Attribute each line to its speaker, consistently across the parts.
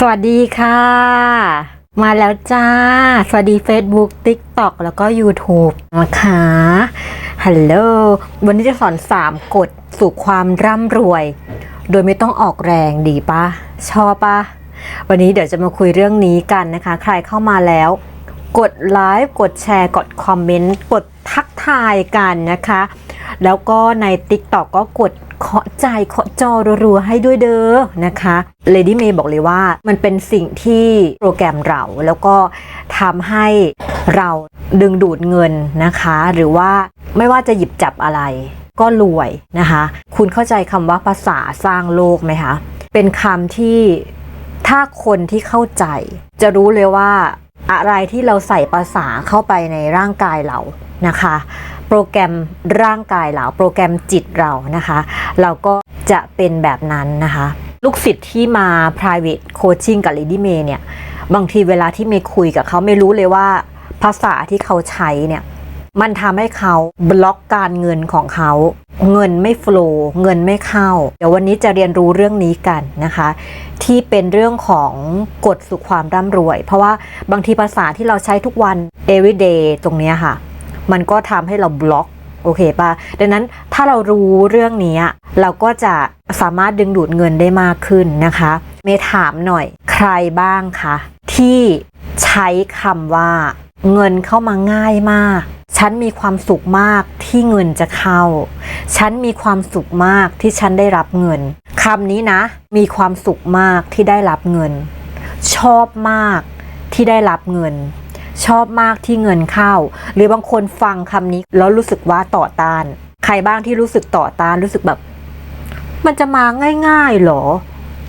Speaker 1: สวัสดีค่ะ มาแล้วจ้า สวัสดี Facebook TikTok แล้วก็ YouTube นะคะฮัลโหลวันนี้จะสอน 3 กฎสู่ความร่ำรวย โดยไม่ต้องออกแรงดีปะชอบปะวันนี้เดี๋ยวจะมาคุยเรื่องนี้กันนะคะ ใครเข้ามาแล้ว กดไลค์กดแชร์ กดคอมเมนต์ กดทักทายกันนะคะ แล้วก็ใน TikTok ก็กดเคาะใจเคาะจอรัวๆให้ด้วยเด้อนะคะ Lady May บอกเลยว่ามันเป็นสิ่งที่โปรแกรมเราแล้วก็ทำให้เราดึงดูดเงินนะคะ หรือว่าไม่ว่าจะหยิบจับอะไรก็รวยนะคะ คุณเข้าใจคำว่าภาษาสร้างโลกไหมคะ เป็นคำที่ถ้าคนที่เข้าใจ จะรู้เลยว่าอะไรที่เราใส่ภาษาเข้าไปในร่างกายเรานะคะ โปรแกรมร่างกายเราโปรแกรมจิตเรานะคะ เราก็จะเป็นแบบนั้นนะคะ ลูกศิษย์ที่มา private coaching กับ Lady May เนี่ย บางทีเวลาที่เมย์คุยกับเขาไม่รู้เลยว่าภาษาที่เขาใช้เนี่ย มันทำให้เขาบล็อกการเงินของเขา เงินไม่โฟลว์เงินไม่เข้า เดี๋ยววันนี้จะเรียนรู้เรื่องนี้กันนะคะ ที่เป็นเรื่องของกฎสู่ความร่ำรวย เพราะว่าบางทีภาษาที่เราใช้ทุกวัน everyday ตรงนี้ค่ะ มันก็ทำให้เราบล็อกโอเคปะดังนั้นถ้าเรารู้เรื่องนี้เราก็จะสามารถดึงดูดเงินได้มากขึ้นนะคะ เมถามหน่อยใครบ้างคะที่ใช้คำว่า เงินเข้ามาง่ายมาก ฉันมีความสุขมากที่เงินจะเข้า ฉันมีความสุขมากที่ฉันได้รับเงินคำนี้นะ มีความสุขมากที่ได้รับเงิน ชอบมากที่ได้รับเงิน ชอบมากที่เงินเข้า หรือบางคนฟังคำนี้แล้วรู้สึกว่าต่อต้าน ใครบ้างที่รู้สึกต่อต้านรู้สึกแบบ มันจะมาง่ายๆหรอ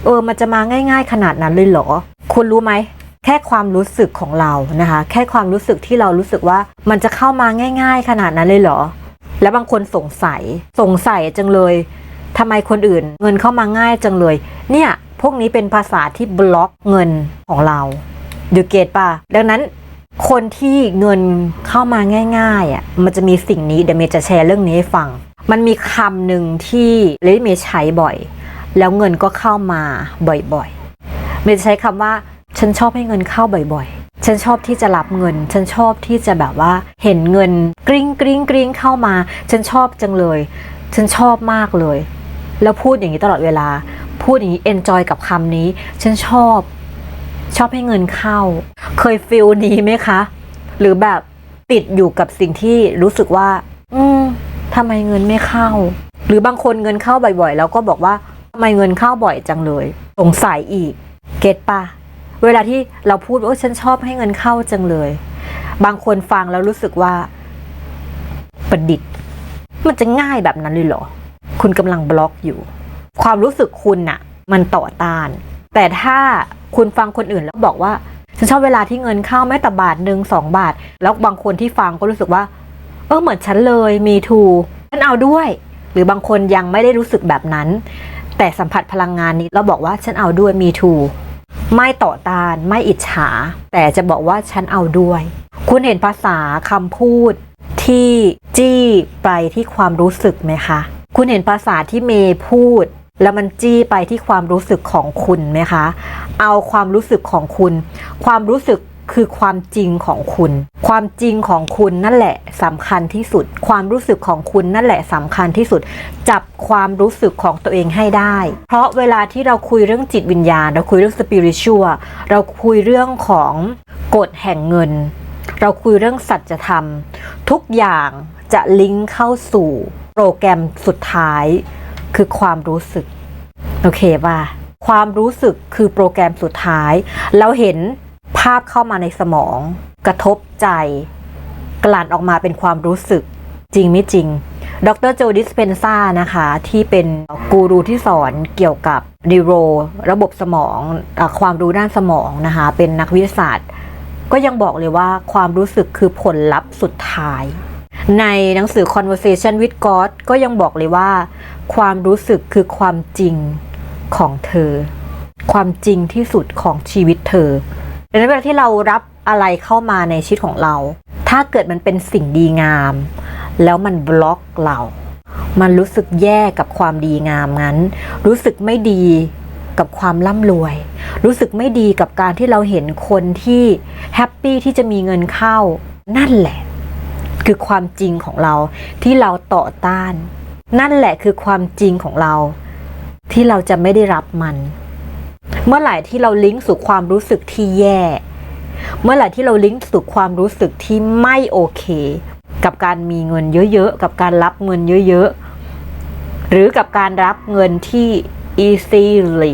Speaker 1: เออ มันจะมาง่าย ๆ ขนาดนั้นเลยเหรอ คุณรู้ไหมแค่ความรู้สึกของเรานะคะ แค่ความรู้สึกที่เรารู้สึกว่ามันจะเข้ามาง่าย ๆ ขนาดนั้นเลยเหรอ แล้วบางคนสงสัยสงสัยจังเลยทำไมคนอื่น เงินเข้ามาง่ายจังเลย เนี่ยพวกนี้เป็นภาษาที่บล็อกเงินของเราดูเกตป่ะดังนั้น คนที่เงินเข้ามาง่ายๆอะมันจะมีสิ่งนี้เดี๋ยวเมย์จะแชร์เรื่องนี้ให้ฟัง มันมีคำหนึ่งที่เลดี้เมย์ใช้บ่อย แล้วเงินก็เข้ามาบ่อยๆ เมย์จะใช้คำว่า ฉันชอบให้เงินเข้าบ่อยๆ ฉันชอบที่จะรับเงิน ฉันชอบที่จะแบบว่า เห็นเงินกริ้งกริ้งกริ้งเข้ามา ฉันชอบจังเลย ฉันชอบมากเลย แล้วพูดอย่างนี้ตลอดเวลา พูดอย่างนี้เอนจอยกับคำนี้ ฉันชอบ ชอบให้เงินเข้า เคยฟิลนี้ไหมคะ หรือแบบติดอยู่กับสิ่งที่รู้สึกว่า อืมทำไมเงินไม่เข้า หรือบางคนเงินเข้าบ่อยๆ แล้วก็บอกว่าทำไมเงินเข้าบ่อยจังเลย สงสัยอีก เก็ตปะเวลาที่เราพูดว่าฉันชอบให้เงินเข้าจังเลย บางคนฟังแล้วรู้สึกว่า ประดิษฐ์ มันจะง่ายแบบนั้นเลยเหรอ คุณกำลังบล็อกอยู่ ความรู้สึกคุณน่ะ มันต่อต้าน แต่ถ้า คุณฟังคนอื่นแล้วบอกว่าฉันชอบเวลาที่เงินเข้าแม้แต่บาทหนึ่งสองบาท แล้วบางคนที่ฟังก็รู้สึกว่า เออเหมือนฉันเลยมีทูฉันเอาด้วย หรือบางคนยังไม่ได้รู้สึกแบบนั้น แต่สัมผัสพลังงานนี้เราบอกว่าฉันเอาด้วยมีทูไม่ต่อต้านไม่อิจฉา แต่จะบอกว่าฉันเอาด้วย คุณเห็นภาษาคำพูดที่จี้ไปที่ความรู้สึกไหมคะ คุณเห็นภาษาที่เมย์พูด แล้วมันจี้ไปที่ความรู้สึกของคุณไหมคะ เอาความรู้สึกของคุณ ความรู้สึกคือความจริงของคุณ ความจริงของคุณนั่นแหละสำคัญที่สุด ความรู้สึกของคุณนั่นแหละสำคัญที่สุด จับความรู้สึกของตัวเองให้ได้ เพราะเวลาที่เราคุยเรื่องจิตวิญญาณ เราคุยเรื่องสปิริตชัวเราคุยเรื่องของกฎแห่งเงิน เราคุยเรื่องสัจธรรม ทุกอย่างจะลิงก์เข้าสู่โปรแกรมสุดท้าย คือความรู้สึก โอเคป่ะความรู้สึกคือโปรแกรมสุดท้าย เราเห็นภาพเข้ามาในสมอง กระทบใจ กลั่นออกมาเป็นความรู้สึก จริงไม่จริง ดรโจดิสเพนซ่านะคะ ที่เป็นกูรูที่สอนเกี่ยวกับนิโร ระบบสมองอความรู้ด้านสมองนะคะ เป็นนักวิทยาศาสตร์ ก็ยังบอกเลยว่าความรู้สึกคือผลลัพธ์สุดท้าย ในหนังสือ Conversation with God ก็ยังบอกเลยว่า ความรู้สึกคือความจริงของเธอ ความจริงที่สุดของชีวิตเธอดังนั้นเวลาที่เรารับอะไรเข้ามาในชีวิตของเรา ถ้าเกิดมันเป็นสิ่งดีงาม แล้วมันบล็อกเรา มันรู้สึกแย่กับความดีงามนั้น รู้สึกไม่ดีกับความร่ำรวย รู้สึกไม่ดีกับการที่เราเห็นคนที่แฮปปี้ที่จะมีเงินเข้า นั่นแหละ คือความจริงของเราที่เราต่อต้าน นั่นแหละคือความจริงของเรา ที่เราจะไม่ได้รับมัน เมื่อไหร่ที่เราลิงก์สู่ความรู้สึกที่แย่ เมื่อไหร่ที่เราลิงก์สู่ความรู้สึกที่ไม่โอเค กับการมีเงินเยอะๆ กับการรับเงินเยอะๆ หรือกับการรับเงินที่ easily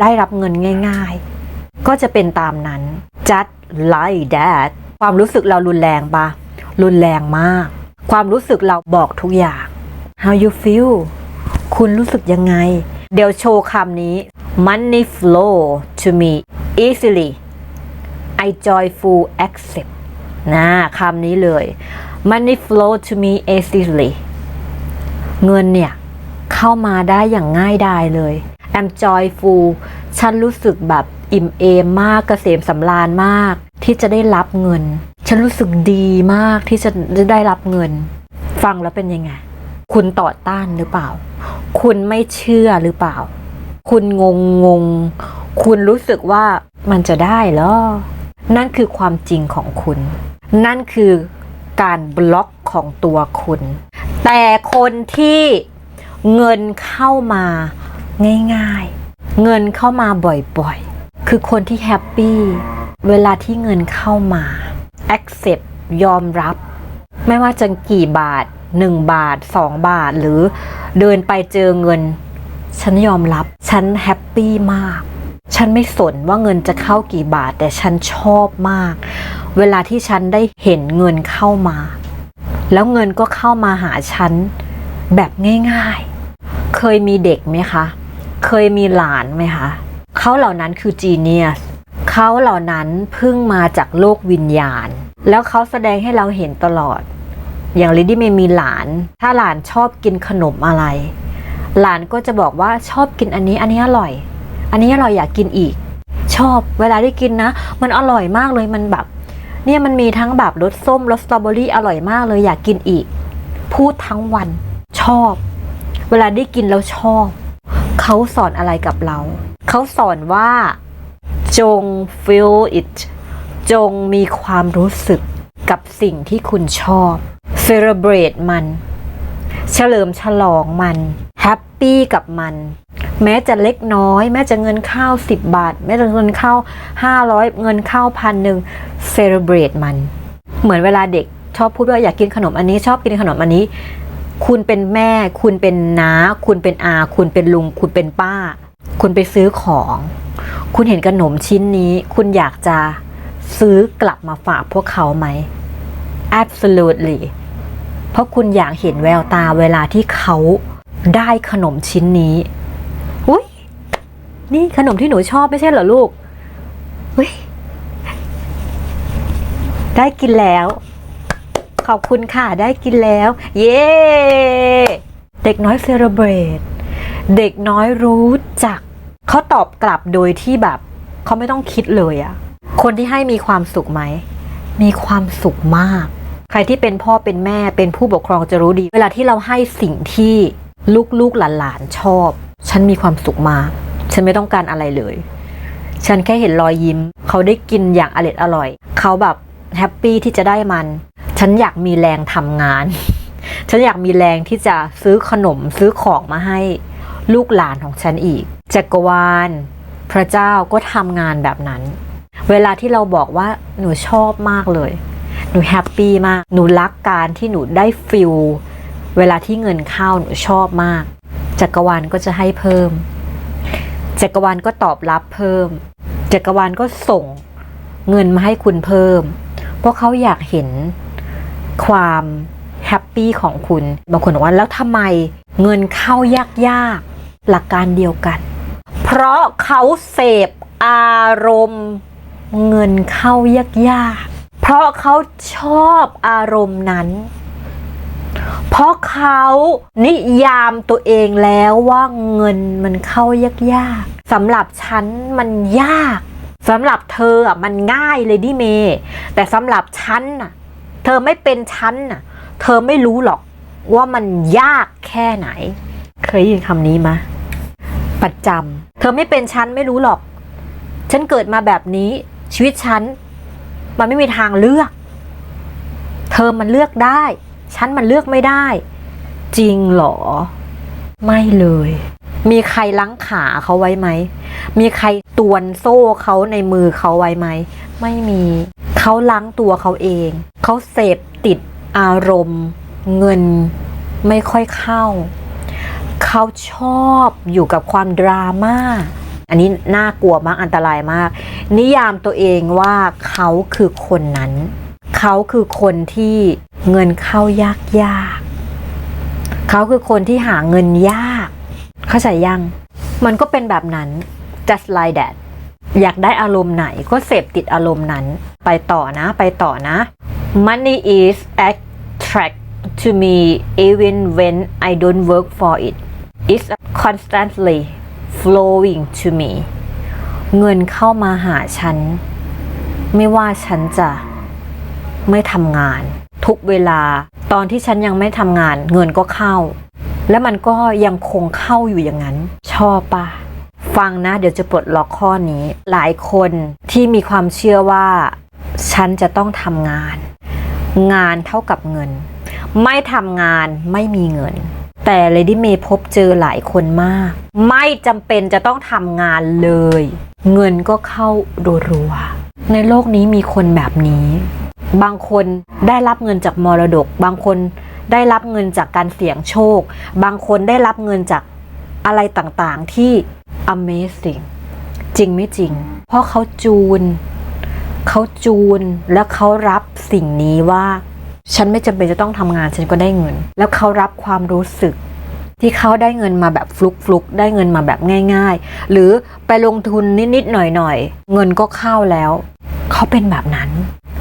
Speaker 1: ได้รับเงินง่าย ๆ ก็จะเป็นตามนั้น just like that ความรู้สึกเรารุนแรงปะรุนแรงมาก ความรู้สึกเราบอกทุกอย่าง how you feel คุณรู้สึกยังไง เดี๋ยวโชว์คำนี้ money flow to me easily I joyful accept นะคำนี้เลย money flow to me easily เงินเนี่ย เข้ามาได้อย่างง่ายดายเลย I'm joyful ฉันรู้สึกแบบอิ่มเอมมากเกษมสำราญมาก ที่จะได้รับเงิน ฉันรู้สึกดีมากที่จะได้รับเงิน ฟังแล้วเป็นยังไง คุณต่อต้านหรือเปล่า คุณไม่เชื่อหรือเปล่า คุณงงงง คุณรู้สึกว่ามันจะได้เหรอ นั่นคือความจริงของคุณ นั่นคือการบล็อกของตัวคุณ แต่คนที่เงินเข้ามาง่ายๆ เงินเข้ามาบ่อยๆ คือคนที่แฮปปี้ เวลาที่เงินเข้ามา accept ยอมรับ ไม่ว่าจะกี่บาท 1 บาท 2 บาทหรือเดินไปเจอเงิน ฉันยอมรับ ฉันแฮปปี้มาก ฉันไม่สนว่าเงินจะเข้ากี่บาท แต่ฉันชอบมาก เวลาที่ฉันได้เห็นเงินเข้ามา แล้วเงินก็เข้ามาหาฉันแบบง่ายๆ เคยมีเด็กไหมคะ เคยมีหลานไหมคะเขาเหล่านั้นคือจีเนียสเขาเหล่านั้นพิ่งมาจากโลกวิญญาณ แล้วเขาแสดงให้เราเห็นตลอด อย่างลิดี้เมย์มีหลาน ถ้าหลานชอบกินขนมอะไร หลานก็จะบอกว่าชอบกินอันนี้ อันนี้อร่อย อันนี้อร่อยอยากกินอีก ชอบเวลาได้กินนะ มันอร่อยมากเลยมันแบบ เนี่ยมันมีทั้งแบบรสส้มรสสตรอเบอรี่อร่อยมากเลยอยากกินอีก พูดทั้งวัน ชอบ เวลาได้กินแล้วชอบ เขาสอนอะไรกับเรา เขาสอนว่า จง feel it จงมีความรู้สึกกับสิ่งที่คุณชอบ celebrate มัน เฉลิมฉลองมัน แฮปปี้กับมัน แม้จะเล็กน้อย แม้จะเงินเข้า 10 บาท แม้จะเงินเข้า 500 เงินเข้าพันหนึ่ง celebrate มัน เหมือนเวลาเด็กชอบพูดว่าอยากกินขนมอันนี้ชอบกินขนมอันนี้ คุณเป็นแม่ คุณเป็นน้า คุณเป็นอา คุณเป็นลุง คุณเป็นป้า คุณไปซื้อของ คุณเห็นขนมชิ้นนี้ คุณอยากจะซื้อกลับมาฝากพวกเขาไหม absolutely เพราะคุณอยากเห็นแววตาเวลาที่เขาได้ขนมชิ้นนี้อุ้ยนี่ขนมที่หนูชอบไม่ใช่เหรอลูกอุ้ยได้กินแล้ว ขอบคุณค่ะ ได้กินแล้ว เย้เด็กน้อยเซเลบรตเด็กน้อยรู้จัก เขาตอบกลับโดยที่แบบ เขาไม่ต้องคิดเลยอะคนที่ให้มีความสุขไหม มีความสุขมาก ใครที่เป็นพ่อเป็นแม่เป็นผู้ปกครองจะรู้ดี เวลาที่เราให้สิ่งที่ลูกๆหลานๆชอบ ฉันมีความสุขมาก ฉันไม่ต้องการอะไรเลย ฉันแค่เห็นรอยยิ้ม เขาได้กินอย่างอร่อยอร่อย เขาแบบแฮปปี้ที่จะได้มัน ฉันอยากมีแรงทำงาน ฉันอยากมีแรงที่จะซื้อขนมซื้อของมาให้ลูกหลานของฉันอีก จักรวาล พระเจ้าก็ทำงานแบบนั้น เวลาที่เราบอกว่าหนูชอบมากเลย หนูแฮปปี้มาก หนูรักการที่หนูได้ฟิลเวลาที่เงินเข้าหนูชอบมาก จักรวาลก็จะให้เพิ่ม จักรวาลก็ตอบรับเพิ่ม จักรวาลก็ส่งเงินมาให้คุณเพิ่ม เพราะเขาอยากเห็นความแฮปปี้ของคุณ บางคนบอกว่าแล้วทำไมเงินเข้ายากๆ หลักการเดียวกัน เพราะเขาเสพอารมณ์เงินเข้ายากๆ เพราะเขาชอบอารมณ์นั้น เพราะเขานิยามตัวเองแล้วว่าเงินมันเข้ายากๆสำหรับฉันมันยากสำหรับเธออะมันง่ายเลยดิเม แต่สำหรับฉันน่ะ เธอไม่เป็นฉันน่ะ เธอไม่รู้หรอกว่ามันยากแค่ไหน เคยยินคำนี้มะประจำเธอไม่เป็นฉันไม่รู้หรอก ฉันเกิดมาแบบนี้ชีวิตฉัน มันไม่มีทางเลือก เธอมันเลือกได้ ฉันมันเลือกไม่ได้ จริงเหรอ ไม่เลย มีใครลังขาเขาไว้ไหม มีใครตวนโซ่เขาในมือเขาไว้ไหม ไม่มี เขาล้างตัวเขาเอง เขาเสพติดอารมณ์ เงินไม่ค่อยเข้า เขาชอบอยู่กับความดราม่า อันนี้น่ากลัวมากอันตรายมาก นิยามตัวเองว่าเขาคือคนนั้น เขาคือคนที่เงินเข้ายากยากเขาคือคนที่หาเงินยาก เข้าใจยัง มันก็เป็นแบบนั้น just like that อยากได้อารมณ์ไหนก็เสพติดอารมณ์นั้น ไปต่อนะ ไปต่อนะ money is attract to me even when I don't work for it it's constantly flowing to me เงินเข้ามาหาฉัน ไม่ว่าฉันจะไม่ทำงาน ทุกเวลาตอนที่ฉันยังไม่ทำงาน เงินก็เข้า และมันก็ยังคงเข้าอยู่อย่างนั้น ชอบปะฟังนะ เดี๋ยวจะปลดล็อกข้อนี้ หลายคนที่มีความเชื่อว่า ฉันจะต้องทำงาน งานเท่ากับเงิน ไม่ทำงานไม่มีเงิน แต่เลดี้เมย์พบเจอหลายคนมาก ไม่จำเป็นจะต้องทำงานเลย เงินก็เข้ารัวๆในโลกนี้มีคนแบบนี้ บางคนได้รับเงินจากมรดก บางคนได้รับเงินจากการเสี่ยงโชค บางคนได้รับเงินจากอะไรต่างๆที่ amazing จริงไม่จริง เพราะเขาจูน เขาจูนแล้วเขารับสิ่งนี้ว่า ฉันไม่จำเป็นจะต้องทำงานฉันก็ได้เงิน แล้วเขารับความรู้สึกที่เขาได้เงินมาแบบฟลุกฟลุกๆ ได้เงินมาแบบง่าย ๆ หรือไปลงทุนนิดๆหน่อยๆ เงินก็เข้าแล้ว เขาเป็นแบบนั้น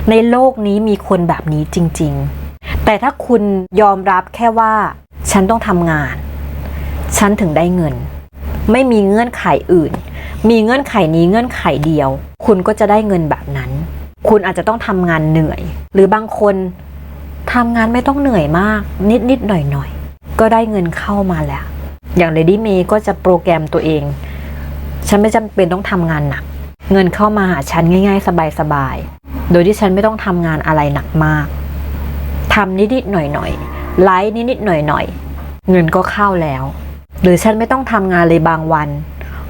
Speaker 1: ในโลกนี้มีคนแบบนี้จริง ๆ แต่ถ้าคุณยอมรับแค่ว่า ฉันต้องทำงาน ฉันถึงได้เงิน ไม่มีเงื่อนไขอื่น มีเงื่อนไขนี้เงื่อนไขเดียว คุณก็จะได้เงินแบบนั้น คุณอาจจะต้องทำงานเหนื่อย หรือบางคน ทำงานไม่ต้องเหนื่อยมาก นิดนิดหน่อยหน่อยก็ได้เงินเข้ามาแล้ว อย่างเลดี้เมย์ก็จะโปรแกรมตัวเอง ฉันไม่จำเป็นต้องทำงานหนัก เงินเข้ามาหาฉันง่าย ๆ สบายๆ โดยที่ฉันไม่ต้องทำงานอะไรหนักมากทำนิดๆหน่อยๆไลฟ์นิดๆหน่อยๆเงินก็เข้าแล้ว หรือฉันไม่ต้องทำงานเลยบางวัน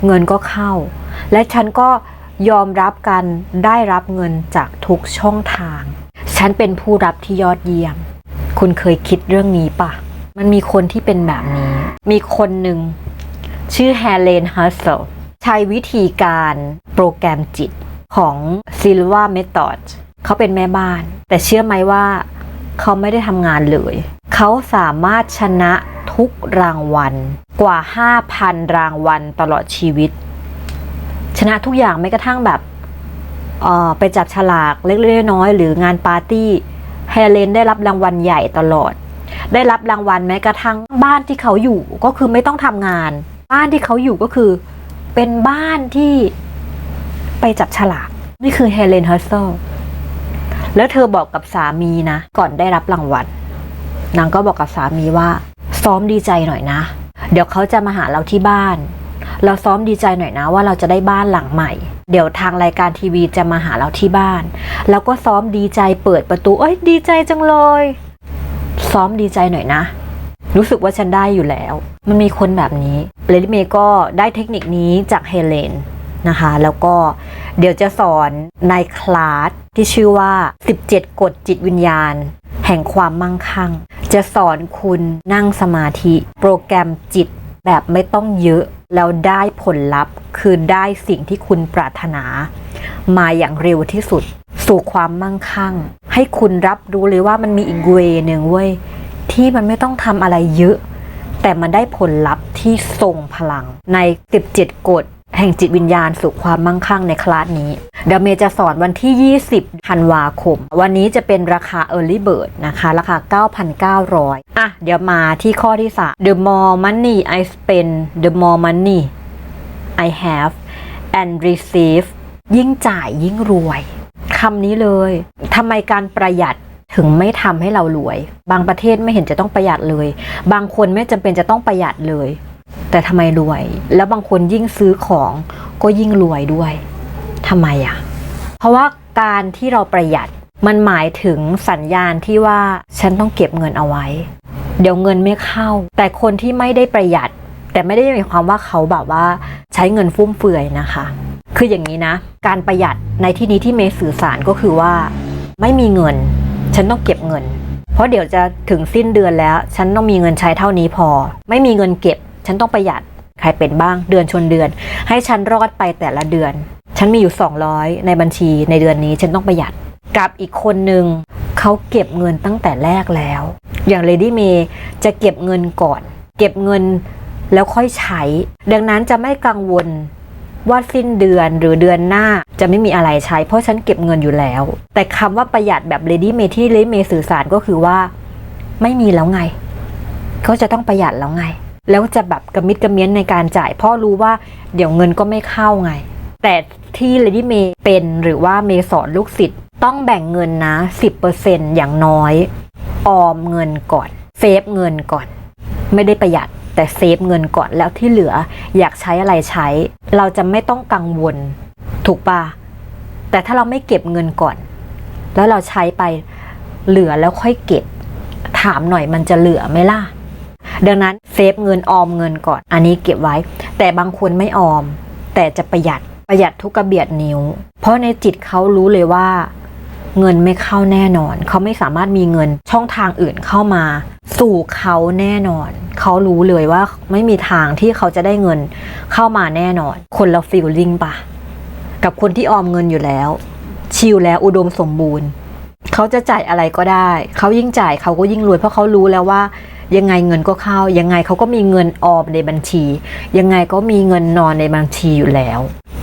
Speaker 1: เงินก็เข้า และฉันก็ยอมรับการได้รับเงินจากทุกช่องทาง ฉันเป็นผู้รับที่ยอดเยี่ยม คุณเคยคิดเรื่องนี้ปะมันมีคนที่เป็นแบบนี้ มีคนหนึ่ง ชื่อแฮเลนฮัสเซลใช้วิธีการโปรแกรมจิตของ Silva Method เขาเป็นแม่บ้าน แต่เชื่อไหมว่า เขาไม่ได้ทำงานเลย เขาสามารถชนะทุกรางวัลกว่า 5,000 รางวัลตลอดชีวิต ชนะทุกอย่างไม่กระทั่งแบบ ไปจับฉลากเล็กๆน้อยๆหรืองานปาร์ตี้เฮเลนได้รับรางวัลใหญ่ตลอด ได้รับรางวัลแม้กระทั่งบ้านที่เขาอยู่ก็คือไม่ต้องทำงาน บ้านที่เขาอยู่ก็คือ เป็นบ้านที่ไปจับฉลาก นี่คือเฮเลนฮัสเซลแล้วเธอบอกกับสามีนะ ก่อนได้รับรางวัลนางก็บอกกับสามีว่า ซ้อมดีใจหน่อยนะ เดี๋ยวเขาจะมาหาเราที่บ้าน เราซ้อมดีใจหน่อยนะว่าเราจะได้บ้านหลังใหม่ เดี๋ยวทางรายการทีวีจะมาหาเราที่บ้าน แล้วก็ซ้อมดีใจเปิดประตู เอ้ยดีใจจังเลย ซ้อมดีใจหน่อยนะ รู้สึกว่าฉันได้อยู่แล้ว มันมีคนแบบนี้เลดี้เมย์ก็ได้เทคนิคนี้จากเฮเลนนะคะ แล้วก็เดี๋ยวจะสอนในคลาสที่ชื่อว่า 17 กฎจิตวิญญาณ แห่งความมั่งคั่ง จะสอนคุณนั่งสมาธิ โปรแกรมจิตแบบไม่ต้องเยอะ แล้วได้ผลลัพธ์คือได้สิ่งที่คุณปรารถนา มาอย่างเร็วที่สุด สู่ความมั่งคั่ง ให้คุณรับรู้เลยว่ามันมีอีกเวย์หนึ่งเว้ยที่มันไม่ต้องทำอะไรเยอะ แต่มันได้ผลลัพธ์ที่ทรงพลังใน 17กฎ แห่งจิตวิญญาณสู่ความมั่งคั่งในคลาสนี้เดี๋ยวเมย์จะสอนวันที่ 20ธันวาคม วันนี้จะเป็นราคา Early Bird นะคะ ราคา 9,900 อะ เดี๋ยวมาที่ข้อที่ 3 The more money I spend the more money I have and receive ยิ่งจ่ายยิ่งรวยคำนี้เลยทำไมการประหยัดถึงไม่ทำให้เรารวย บางประเทศไม่เห็นจะต้องประหยัดเลย บางคนไม่จำเป็นจะต้องประหยัดเลย แต่ทำไมรวย แล้วบางคนยิ่งซื้อของก็ยิ่งรวยด้วยทำไมอะ เพราะว่าการที่เราประหยัดมันหมายถึงสัญญาณที่ว่าฉันต้องเก็บเงินเอาไว้ เดี๋ยวเงินไม่เข้า แต่คนที่ไม่ได้ประหยัด แต่ไม่ได้หมายความว่าเขาแบบว่าใช้เงินฟุ่มเฟือยนะคะ คืออย่างนี้นะ การประหยัดในที่นี้ที่เมย์สื่อสารก็คือว่า ไม่มีเงิน ฉันต้องเก็บเงิน เพราะเดี๋ยวจะถึงสิ้นเดือนแล้ว ฉันต้องมีเงินใช้เท่านี้พอ ไม่มีเงินเก็บ ฉันต้องประหยัดใครเป็นบ้างเดือนชนเดือน ให้ฉันรอดไปแต่ละเดือน ฉันมีอยู่ 200 ในบัญชีในเดือนนี้ฉันต้องประหยัดกับอีกคนหนึ่งเขาเก็บเงินตั้งแต่แรกแล้ว อย่างเลดี้เมย์จะเก็บเงินก่อน เก็บเงินแล้วค่อยใช้ ดังนั้นจะไม่กังวลว่าสิ้นเดือนหรือเดือนหน้าจะไม่มีอะไรใช้ เพราะฉันเก็บเงินอยู่แล้ว แต่คำว่าประหยัดแบบเลดี้เมที่เลดี้เมสื่อสารก็คือว่า ไม่มีแล้วไง เขาจะต้องประหยัดแล้วไง แล้วจะแบบกระมิดกระเมียนในการจ่ายเพ่อรู้ว่าเดี๋ยวเงินก็ไม่เข้าไง แต่ที่เลดี้เมเป็นหรือว่าเมสอนลูกศิษย์ต้องแบ่งเงินนะ 10%อย่างน้อย ออมเงินก่อน เซฟเงินก่อน ไม่ได้ประหยัดแต่เซฟเงินก่อนแล้วที่เหลืออยากใช้อะไรใช้ เราจะไม่ต้องกังวล ถูกปะแต่ถ้าเราไม่เก็บเงินก่อน แล้วเราใช้ไปเหลือแล้วค่อยเก็บ ถามหน่อยมันจะเหลือไหมล่ะ ดังนั้นเซฟเงินออมเงินก่อน อันนี้เก็บไว้ แต่บางคนไม่ออม แต่จะประหยัดประหยัดทุกกระเบียดนิ้ว เพราะในจิตเขารู้เลยว่า เงินไม่เข้าแน่นอน เขาไม่สามารถมีเงินช่องทางอื่นเข้ามา สู่เขาแน่นอน เขารู้เลยว่าไม่มีทางที่เขาจะได้เงินเข้ามาแน่นอน คนละฟีลลิ่งปะกับคนที่ออมเงินอยู่แล้ว ชิลแล้วอุดมสมบูรณ์ เขาจะจ่ายอะไรก็ได้ เขายิ่งจ่ายเขาก็ยิ่งรวยเพราะเขารู้แล้วว่า ยังไงเงินก็เข้า ยังไงเขาก็มีเงินออมในบัญชี ยังไงก็มีเงินนอนในบัญชีอยู่แล้ว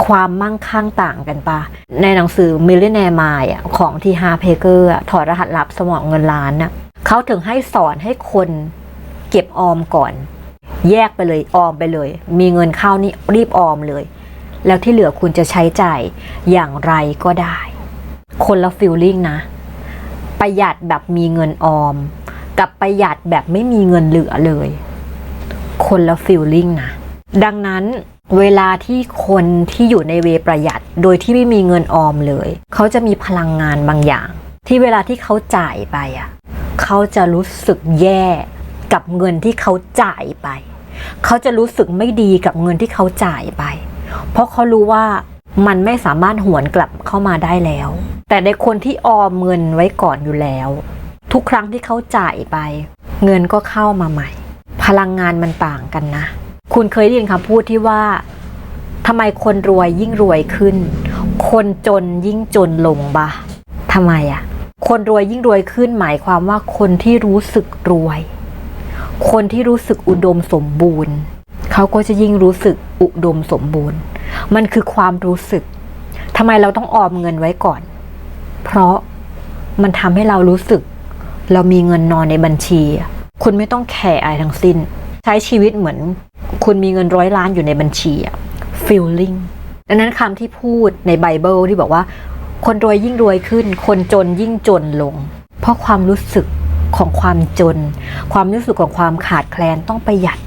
Speaker 1: ความมั่งคั่งต่างกันปะในหนังสือ Millionaire Mind อะของที่ฮาเพเกอร์ถอดรหัสลับสมองเงินล้านน่ะเขาถึงให้สอนให้คนเก็บออมก่อน แยกไปเลยออมไปเลย มีเงินเข้านี่รีบออมเลย แล้วที่เหลือคุณจะใช้จ่ายอย่างไรก็ได้ คนละฟิลลิ่งนะ ประหยัดแบบมีเงินออม กับประหยัดแบบไม่มีเงินเหลือเลย คนละฟิลลิ่งนะ ดังนั้นเวลาที่คนที่อยู่ในเวประหยัด โดยที่ไม่มีเงินออมเลย เขาจะมีพลังงานบางอย่าง ที่เวลาที่เขาจ่ายไปอะเขาจะรู้สึกแย่กับเงินที่เขาจ่ายไป เขาจะรู้สึกไม่ดีกับเงินที่เขาจ่ายไป เพราะเขารู้ว่ามันไม่สามารถหวนกลับเข้ามาได้แล้ว แต่ในคนที่ออมเงินไว้ก่อนอยู่แล้ว ทุกครั้งที่เขาจ่ายไป เงินก็เข้ามาใหม่ พลังงานมันต่างกันนะ คุณเคยได้ยินคำพูดที่ว่าทำไมคนรวยยิ่งรวยขึ้น คนจนยิ่งจนลงบะทำไมอะคนรวยยิ่งรวยขึ้นหมายความว่าคนที่รู้สึกรวย คนที่รู้สึกอุดมสมบูรณ์ เขาก็จะยิ่งรู้สึกอุดมสมบูรณ์ มันคือความรู้สึกทำไมเราต้องออมเงินไว้ก่อน เพราะมันทำให้เรารู้สึก เรามีเงินนอนในบัญชี คุณไม่ต้องแคร์อะไรทั้งสิ้น ใช้ชีวิตเหมือน คุณมีเงินร้อยล้านอยู่ในบัญชีอะ feeling ดังนั้นคำที่พูดในไบเบิลที่บอกว่า คนรวยยิ่งรวยขึ้น คนจนยิ่งจนลง เพราะความรู้สึกของความจน ความรู้สึกของความขาดแคลนต้องประหยัด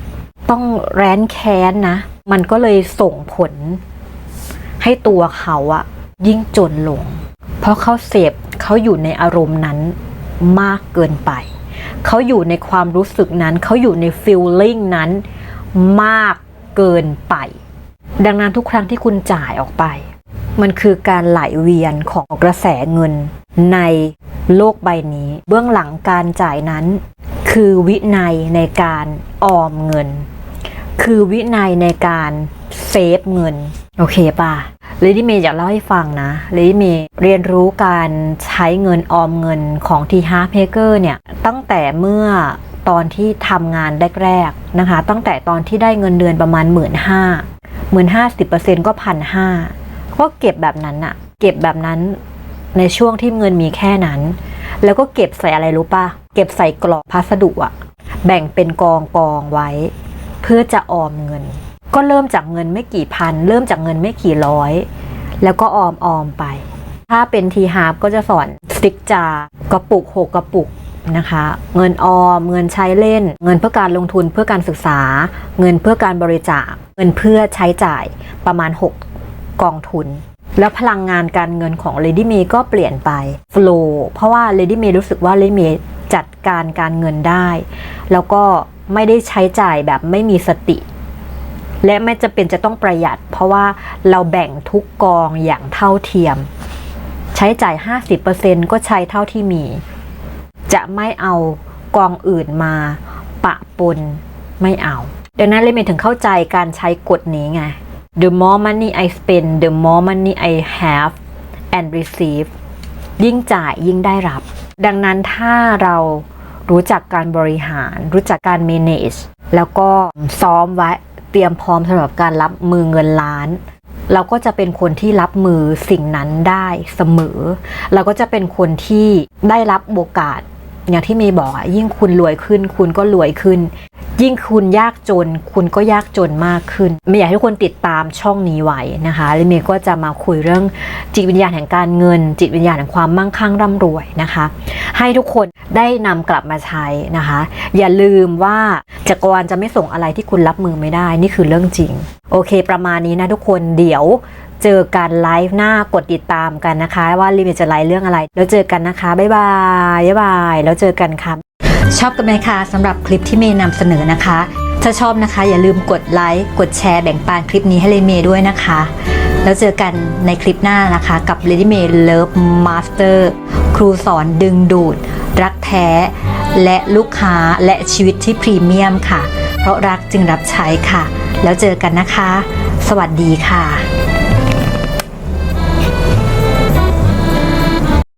Speaker 1: ต้องแร้นแค้นนะ มันก็เลยส่งผล ให้ตัวเขาอะยิ่งจนลง เพราะเขาเสพเขาอยู่ในอารมณ์นั้น มากเกินไป เขาอยู่ในความรู้สึกนั้น เขาอยู่ในฟีลลิ่งนั้นมากเกินไป ดังนั้นทุกครั้งที่คุณจ่ายออกไป มันคือการไหลเวียนของกระแสเงินในโลกใบนี้ เบื้องหลังการจ่ายนั้น คือวินัยในการออมเงิน คือวินัยในการเซฟเงิน โอเคป่ะ เลดี้เมย์อยากเล่าให้ฟังนะเลดี้เมย์เรียนรู้การใช้เงินออมเงินของทีฮาร์เพเกอร์เนี่ย ตั้งแต่เมื่อตอนที่ทำงานแรกๆนะคะ ตั้งแต่ตอนที่ได้เงินเดือนประมาณหมื่นห้าหมื่นห้าสิบเปอร์เซ็นก็พันห้าก็เก็บแบบนั้นอะเก็บแบบนั้นในช่วงที่เงินมีแค่นั้น แล้วก็เก็บใส่อะไรรู้ป่ะ เก็บใส่กล่องพัสดุอะแบ่งเป็นกองกองๆไว้ เพื่อจะออมเงิน ก็เริ่มจากเงินไม่กี่พัน เริ่มจากเงินไม่กี่ร้อย แล้วก็ออมออมไป ถ้าเป็นทีฮาร์ปก็จะสอนสติ๊กจากระปุกหกกระปุกนะคะ เงินออม เงินใช้เล่น เงินเพื่อการลงทุนเพื่อการศึกษา เงินเพื่อการบริจาค เงินเพื่อใช้จ่ายประมาณ 6 กองทุน แล้วพลังงานการเงินของ Lady May ก็เปลี่ยนไป flow เพราะว่า Lady May รู้สึกว่า Lady May จัดการการเงินได้ แล้วก็ไม่ได้ใช้จ่ายแบบไม่มีสติ และไม่จะเป็นจะต้องประหยัด เพราะว่าเราแบ่งทุกกองอย่างเท่าเทียม ใช้จ่าย 50%ก็ใช้เท่าที่มี จะไม่เอากองอื่นมาปะปนไม่เอาดังนั้นเลยเมถึงเข้าใจการใช้กฎนี้ไง the more money I spend the more money I have and receive ยิ่งจ่ายยิ่งได้รับ ดังนั้นถ้าเรารู้จักการบริหาร รู้จักการ manage แล้วก็ซ้อมไว้ เตรียมพร้อมสำหรับการรับมือเงินล้าน เราก็จะเป็นคนที่รับมือสิ่งนั้นได้เสมอ เราก็จะเป็นคนที่ได้รับโอกาสอย่างที่เมย์บอกอะยิ่งคุณรวยขึ้น คุณก็รวยขึ้น ยิ่งคุณยากจน คุณก็ยากจนมากขึ้นไม่อยากให้ทุกคนติดตามช่องนี้ไว้นะคะแล้วเมย์ก็จะมาคุยเรื่องจิตวิญญาณแห่งการเงิน จิตวิญญาณแห่งความมั่งคั่งร่ำรวยนะคะ ให้ทุกคนได้นำกลับมาใช้นะคะ อย่าลืมว่าจักรวาลจะไม่ส่งอะไรที่คุณรับมือไม่ได้ นี่คือเรื่องจริง โอเค ประมาณนี้นะทุกคนเดี๋ยวเจอกันไลฟ์หน้ากดติดตามกันนะคะ ว่าลิมิตจะไลฟ์เรื่องอะไร แล้วเจอกันนะคะ บ๊ายบายบ๊ายบาย แล้วเจอกันค่ะ ชอบกันไหมคะสำหรับคลิปที่เมย์นำเสนอนะคะ ถ้าชอบนะคะ อย่าลืมกดไลค์กดแชร์แบ่งปันคลิปนี้ให้เลเมย์ด้วยนะคะ แล้วเจอกันในคลิปหน้านะคะ กับ Lady May Love Master ครูสอนดึงดูด รักแท้ และลูกค้าและชีวิตที่พรีเมียมค่ะ เพราะรักจึงรับใช้ค่ะ แล้วเจอกันนะคะ สวัสดีค่ะ